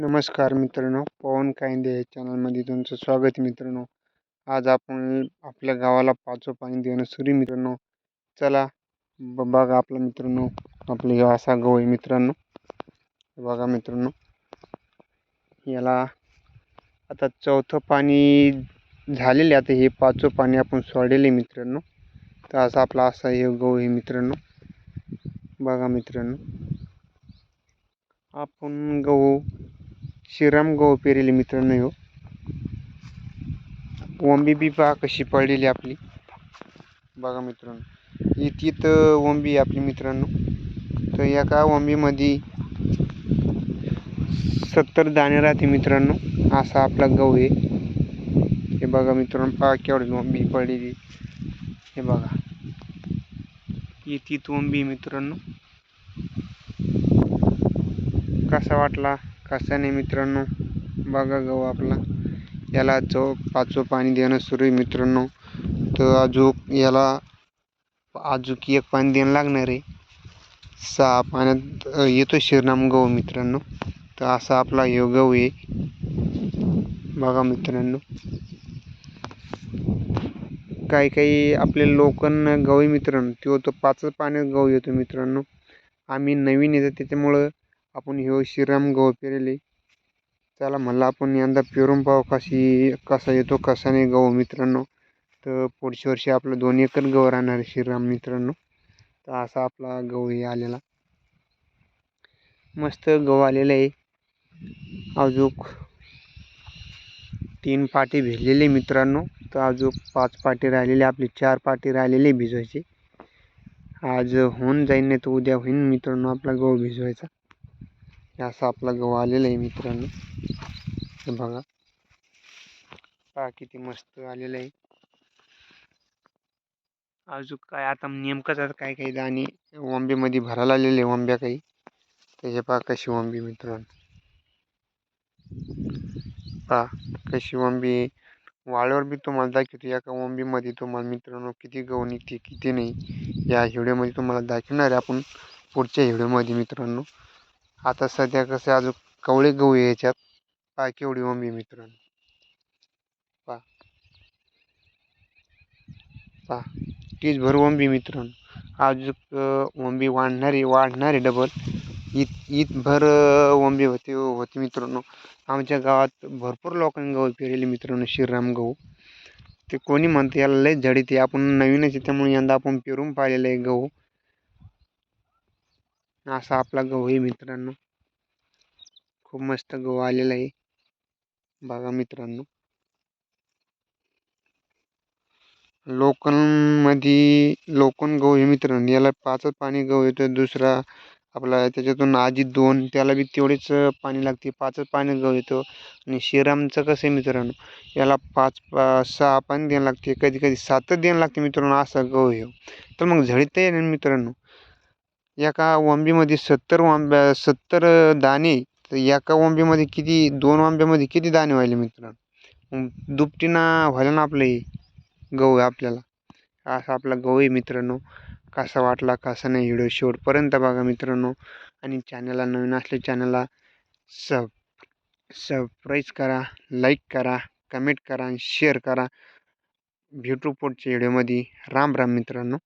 नमस्कार मित्रांनो पवन कायंदे या चॅनलमध्ये तुमचं स्वागत मित्रांनो. आज आपण आपल्या गावाला पाचवं पाणी देणं सुरू मित्रांनो. चला ब बघा आपला मित्रांनो आपले असा गहू आहे मित्रांनो. बघा मित्रांनो याला आता चौथं पाणी झालेले आता हे पाचवं पाणी आपण सोडलेले मित्रांनो. तर असा आपला असा हे गहू आहे मित्रांनो. बघा मित्रांनो. आपण गहू श्रीराम गहू पेरेले मित्रांनो हो वंबी बी पहा कशी पडलेली आपली. बघा मित्रांनो इतकीत वंबी आपली मित्रांनो. तर एका वंबीमध्ये सत्तर दाणे राहते मित्रांनो असा आपला गहू आहे. हे बघा मित्रांनो पहा केवढी वंबी पडलेली. हे बघा. इतकीत वंबी मित्रांनो. कसा वाटला? कसा मित्रांनो? बघा गहू आपला. याला जो पाचवं पाणी देणं सुरू आहे मित्रांनो. तर अजूक याला अजूक एक पाणी देणं लागणार आहे. सहा पाण्यात येतो शिरनाम गहू मित्रांनो. तर असा आपला हे गहू आहे. बघा मित्रांनो. काही काही आपले लोकांना गहू मित्रांनो. तो तो पाचच पाण्यात गहू येतो मित्रांनो. आम्ही नवीन येतो त्याच्यामुळं आपण ह्यो श्रीराम गहू पेरेले. चला म्हणलं आपण यंदा पेरून पाहू कशी कसा येतो कसा नाही गहू मित्रांनो. तर पुढच्या वर्षी आपलं दोन एकर गहू राहणार आहे श्रीराम मित्रांनो. तर असा आपला गहू हे आलेला. मस्त गहू आलेला आहे. अजूक तीन पाटी भिजलेले मित्रांनो. तर अजून पाच पाटी राहिलेले आपली चार पाटी राहिलेली भिजवायचे. आज होऊन जाईन नाही तर उद्या होईन मित्रांनो आपला गहू भिजवायचा. असा आपला गहू आलेला आहे मित्रांनो. हे बघा. पहा किती मस्त आलेलं आहे. अजून काय आता नेमकंच आता काय काही दाणे वंबीमध्ये भरायला आलेले वंब्या काही. तर हे पहा कशी वंबी मित्रांनो. पहा कशी वंबी वाळ्यावर बी तुम्हाला दाखवतो एका वंबीमध्ये तुम्हाला मित्रांनो किती गहू निघते किती नाही. या हिवड्यामध्ये तुम्हाला दाखवणार आहे आपण पुढच्या हिवड्यामध्ये मित्रांनो. आता सध्या कसं अजून कवळे गहू आहे याच्यात. पा केवढी मम्मी मित्रांनो. पहा. पा तीच भर वंबी मित्रांनो. अजून वंबी वाढणारी वाढणारी डबल इत ईतभर वंबी होते होती मित्रांनो. आमच्या गावात भरपूर लोकांनी गहू पेरले मित्रांनो श्रीराम गहू. ते कोणी म्हणते याला लय झडीत आहे. आपण नवीनच आहे त्यामुळे यंदा आपण पेरून पाहिलेलं आहे गहू. असा आपला गहू आहे मित्रांनो. खूप मस्त गहू आलेला आहे. बघा मित्रांनो. लोकलमध्ये लोकन गहू आहे मित्रांनो. याला पाचच पाणी गहू येतो दुसरा आपला त्याच्यातून आजी दोन त्याला बी तेवढेच पाणी लागते. पाचच पाणी गहू येतो आणि श्रीरामचं कसं आहे मित्रांनो याला पाच पा सहा पाणी द्यायला लागते. कधी कधी सातच द्यायला लागते मित्रांनो असा गहू येऊ तर मग झडीत आहे मित्रांनो. एका वांब्यामध्ये सत्तर वांब्या सत्तर दाणे तर एका वांब्यामध्ये किती दोन वांब्यामध्ये किती दाणे व्हायले मित्रांनो? दुपटीनं व्हायला ना आपलं हे गहू आहे आपल्याला. असा आपला गहू आहे मित्रांनो. कसा वाटला कसा नाही व्हिडिओ शेवटपर्यंत बघा मित्रांनो. आणि चॅनलला नवीन असले चॅनलला सब सबस्क्राईब करा लाईक करा कमेंट करा आणि शेअर करा. भेटू पुढच्या व्हिडिओमध्ये. राम राम मित्रांनो.